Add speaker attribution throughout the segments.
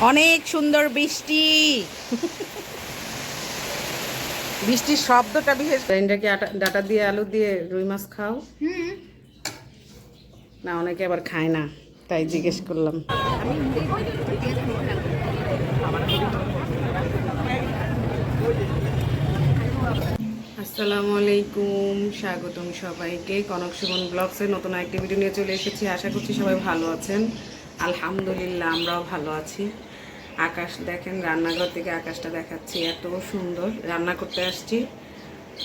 Speaker 1: অনেক সুন্দর বৃষ্টি। বৃষ্টির শব্দটা বিশেষ আটা ডাটা দিয়ে আলু দিয়ে রুই মাছ খাও? না অনেকে আবার খায় না তাই জিজ্ঞেস করলাম। আসসালামু আলাইকুম স্বাগতম সবাইকে। কনক সুমন ব্লগসের নতুন একটি ভিডিও নিয়ে চলে এসেছি। আশা করছি সবাই ভালো আছেন। আলহামদুলিল্লাহ, আমরাও ভালো আছি। আকাশ দেখেন, রান্নাঘর থেকে আকাশটা দেখাচ্ছি, এত সুন্দর। রান্না করতে আসছি।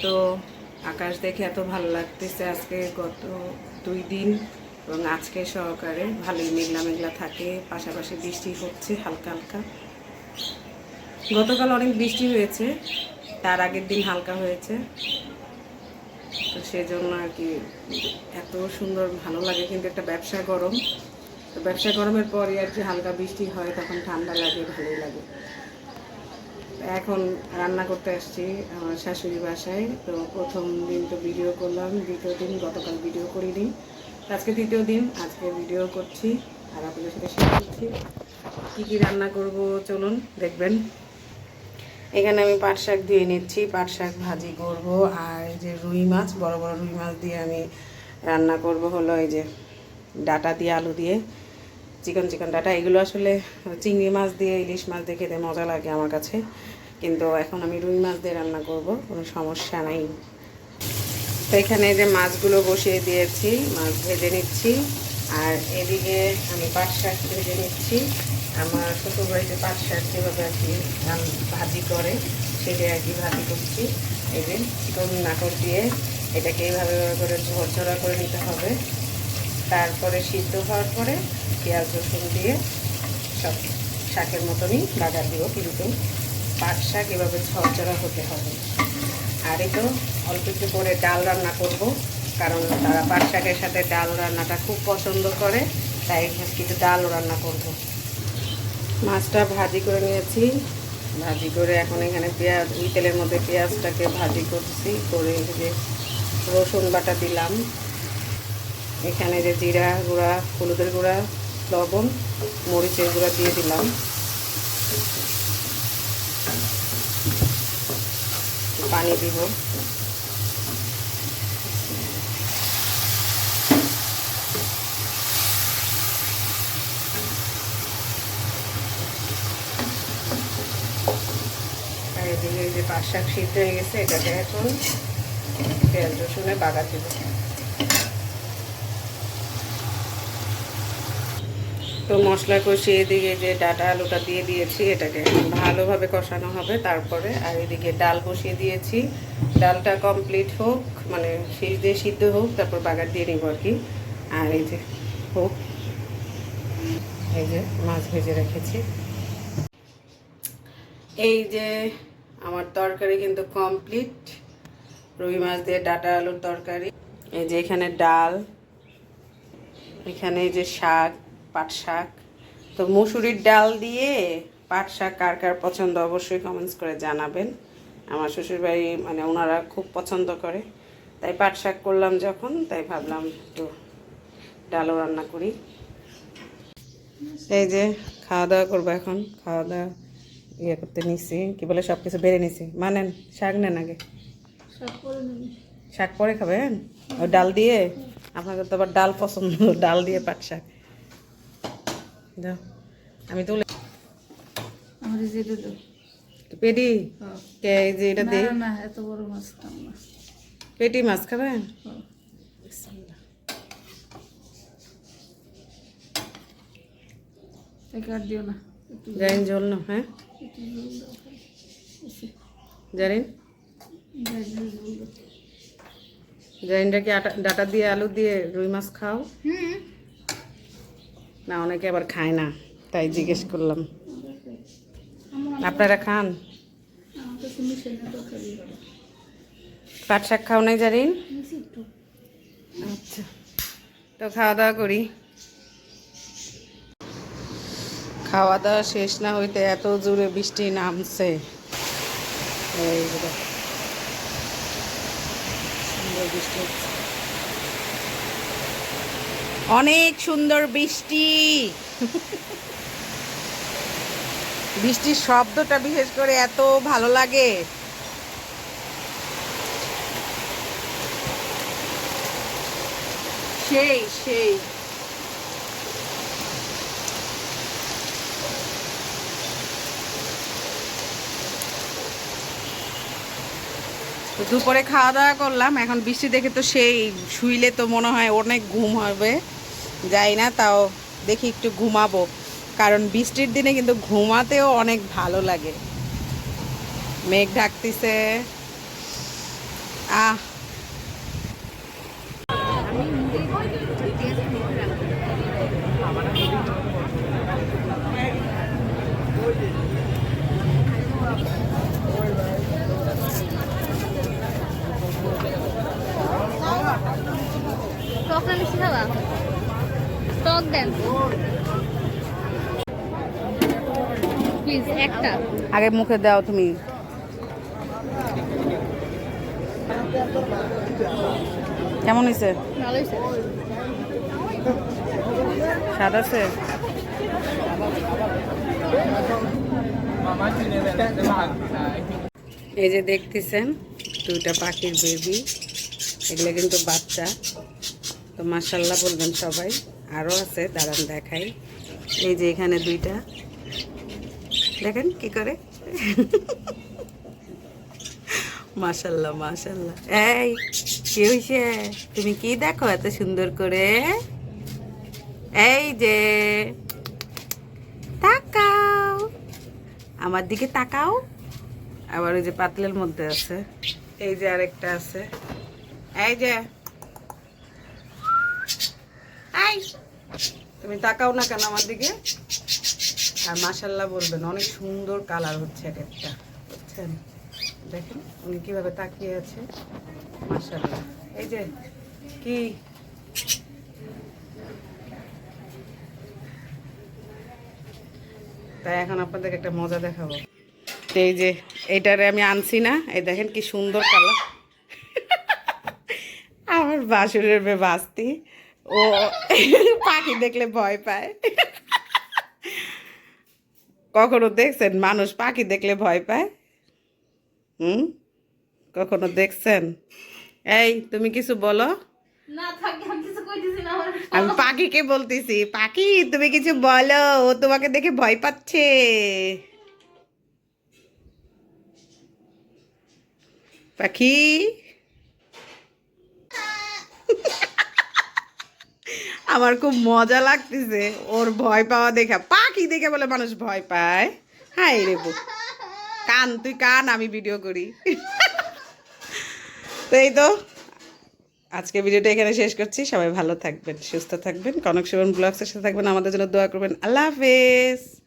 Speaker 1: তো আকাশ দেখে এত ভালো লাগতেছে আজকে গত দুই দিন এবং আজকে সহকারে ভালোই মেঘলা মেঘলা থাকে, পাশাপাশি বৃষ্টি হচ্ছে হালকা হালকা। গতকাল অনেক বৃষ্টি হয়েছে, তার আগের দিন হালকা হয়েছে। তো সেজন্য আর কি এত সুন্দর, ভালো লাগে, কিন্তু একটা ব্যবসা গরম। তো ব্যবসা গরমের পরে আর কি হালকা বৃষ্টি হয়, তখন ঠান্ডা লাগে, ভালোই লাগে। এখন রান্না করতে আসছি আমার শাশুড়ি বাসায়, তো প্রথম দিন তো ভিডিও করলাম, দ্বিতীয় দিন গতকাল ভিডিও করিনি। আজকে তৃতীয় দিন, আজকে ভিডিও করছি, আর আপনাদের সাথে শেয়ার করছি। কী কী রান্না করব, চলুন দেখবেন। এখানে আমি পাট শাক ধুয়ে নিচ্ছি, পাট শাক ভাজি করব, আর এই যে রুই মাছ, বড় বড় রুই মাছ দিয়ে আমি রান্না করব হলো এই যে ডাটা দিয়ে, আলু দিয়ে। চিকন চিকন ডাটা, এগুলো আসলে চিংড়ি মাছ দিয়ে, ইলিশ মাছ দিয়ে খেতে মজা লাগে আমার কাছে। কিন্তু এখন আমি রুই মাছ দিয়ে রান্না করব, কোনো সমস্যা নাই। তো এখানে যে মাছগুলো বসিয়ে দিয়েছি, মাছ ভেজে নিচ্ছি। আর এদিকে আমি পাট শাক ভেজে নিচ্ছি। আমার শ্বশুর বাড়িতে পাট শাক যেভাবে আর কি ভাজি করে, সেটাই আর কি ভাজি করছি। এই যে চিকন নাকড় দিয়ে এটাকে এইভাবে করে ঝরঝরা করে নিতে হবে। তারপরে সিদ্ধ হওয়ার পরে পেঁয়াজ, রসুন দিয়ে সব শাকের মতনই বাজার দিব, কিন্তু পাট শাক এভাবে ঝরঝরা হতে হবে। আর তো অল্প একটু করে ডাল রান্না করব, কারণ তারা পাট শাকের সাথে ডাল রান্নাটা খুব পছন্দ করে, তাই কিছু ডালও রান্না করব। মাছটা ভাজি করে নিয়েছি। ভাজি করে এখন এখানে পেঁয়াজ, ওই তেলের মধ্যে পেঁয়াজটাকে ভাজি করছি, করে রসুন বাটা দিলাম। এখানে যে জিরা গুঁড়া, হলুদের গুঁড়া, লবণ, মরিচের গুঁড়া দিয়ে দিলাম। পানি দিব। এদিকে যে পাট শাক সিদ্ধ হয়ে গেছে, এটাকে এখন পেঁয়াজ রসুনে বাগার দেবো। তো মশলা কষিয়ে এদিকে যে ডাটা আলুটা দিয়ে দিয়েছি, এটাকে ভালোভাবে কষানো হবে। তারপরে আর এদিকে ডাল বসিয়ে দিয়েছি। ডালটা কমপ্লিট হোক মানে শেষ দিয়ে সিদ্ধ হোক, তারপর বাগার দিয়ে নিব আর কি। আর এই যে, হোক। এই যে মাছ ভেজে রেখেছি। এই যে আমার তরকারি কিন্তু কমপ্লিট রুই মাছ দিয়ে ডাটা আলুর তরকারি। এই যে এখানে ডাল, এখানে এই যে শাক। পাট শাক। তো মুসুরির ডাল দিয়ে পাট শাক কার কার পছন্দ অবশ্যই কমেন্টস করে জানাবেন। আমার শ্বশুরবাড়ি মানে ওনারা খুব পছন্দ করে। তাই পাট শাক করলাম যখন তাই ভাবলাম একটু ডালও রান্না করি। এই যে খাওয়া দাওয়া করব এখন। খাওয়া দাওয়া ইয়ে করতে নিছি কি বলে সব কিছু বেড়ে নিছি। মানেন শাক নেন আগে। শাক পরে খাবেন? ওই ডাল দিয়ে? আপনাকে তো আবার ডাল পছন্দ ডাল দিয়ে পাট শাক। দাও। আমি তুলে
Speaker 2: আমার যে এটা
Speaker 1: পেটি?
Speaker 2: হ্যাঁ।
Speaker 1: কে যে এটা
Speaker 2: না এত বড় মাছ খাম না।
Speaker 1: পেটি মাছ খাবেন?
Speaker 2: হ্যাঁ। কাট দিও না।
Speaker 1: হ্যাঁ। জানিনটা কি আটা ডাটা দিয়ে আলু দিয়ে রুই মাছ খাও।
Speaker 2: হুম।
Speaker 1: না, অনেকে আবার খায় না, তাই জিজ্ঞেস করলাম আপনারা খান। পাট শাক খাও নাই
Speaker 2: একটু
Speaker 1: আচ্ছা তো খাওয়া দাওয়া করি খাওয়া দাওয়া শেষ না হইতে এত জোরে বৃষ্টি নামছে। সুন্দর বৃষ্টি হচ্ছে। অনেক সুন্দর বৃষ্টি। বৃষ্টির শব্দটা বিশেষ করে এত ভালো লাগে। সেই সেই। দুপুরে খাওয়া দাওয়া করলাম, এখন বৃষ্টি দেখে তো সেই শুইলে তো মনে হয় অনেক ঘুম হবে। যাই না, তাও দেখি একটু ঘুমাবো। কারণ বৃষ্টির দিনে কিন্তু ঘুমাতেও অনেক ভালো লাগে। মেঘ ঢাকতেছে আহ
Speaker 3: টক না মিষ্টি খাওয়া টক দেন প্লিজ একটা।
Speaker 1: আগে মুখে দাও তুমি। কেমন হয়েছে স্বাদ আছে? এই যে দেখতেছেন দুইটা পাখির বেবি এগুলো কিন্তু বাচ্চা। তো মাসাল্লাহ বলবেন সবাই। আরও আছে দাঁড়ান দেখাই। এই যে এখানে দুইটা। দেখেন কি করে? মাশাল্লাহ মাশাল্লাহ। এই, কি হয়েছে তুমি কি দেখো এত সুন্দর করে? এই যে, তাকাও। আমার দিকে তাকাও। আবার ওই যে পাতলের মধ্যে আছে। এই যে আরেকটা আছে। এই যে। এই, তুমি তাকাও না কেন আমার দিকে? আর মাশাল্লাহ বলবেন, অনেক সুন্দর কালার হচ্ছে এক একটা, বুঝছেন? দেখেন উনি কীভাবে তাকিয়ে আছে মাশাল্লাহ এই যে, কি? তাই এখন আপনাদেরকে একটা মজা দেখাবো। এই যে এইটারে আমি আনছি না, এই দেখেন কি সুন্দর কালার। আমার বাসুরের মেয়ে বাস্তি, ও পাখি দেখলে ভয় পায়। কখনো দেখছেন? মানুষ পাখি দেখলে ভয় পায়? হুম? কখনো দেখছেন? এই তুমি কিছু বলো?
Speaker 3: আমি
Speaker 1: পাখিকে বলতেছি। পাখি তুমি কিছু বলো? ও তোমাকে দেখে ভয় পাচ্ছে। পাখি আমার খুব মজা লাগতেছে। ওর ভয় পাওয়া দেখা, পাখি দেখে বলে মানুষ ভয় পায়। হাই রে। কান, তুই কান, আমি ভিডিও করি। তো এই তো, আজকে ভিডিওটা এখানে শেষ করছি। সবাই ভালো থাকবেন, সুস্থ থাকবেন। কনক শিবন ব্লগসের সাথে থাকবেন। আমাদের জন্য দোয়া করবেন। আল্লাহ হাফেজ।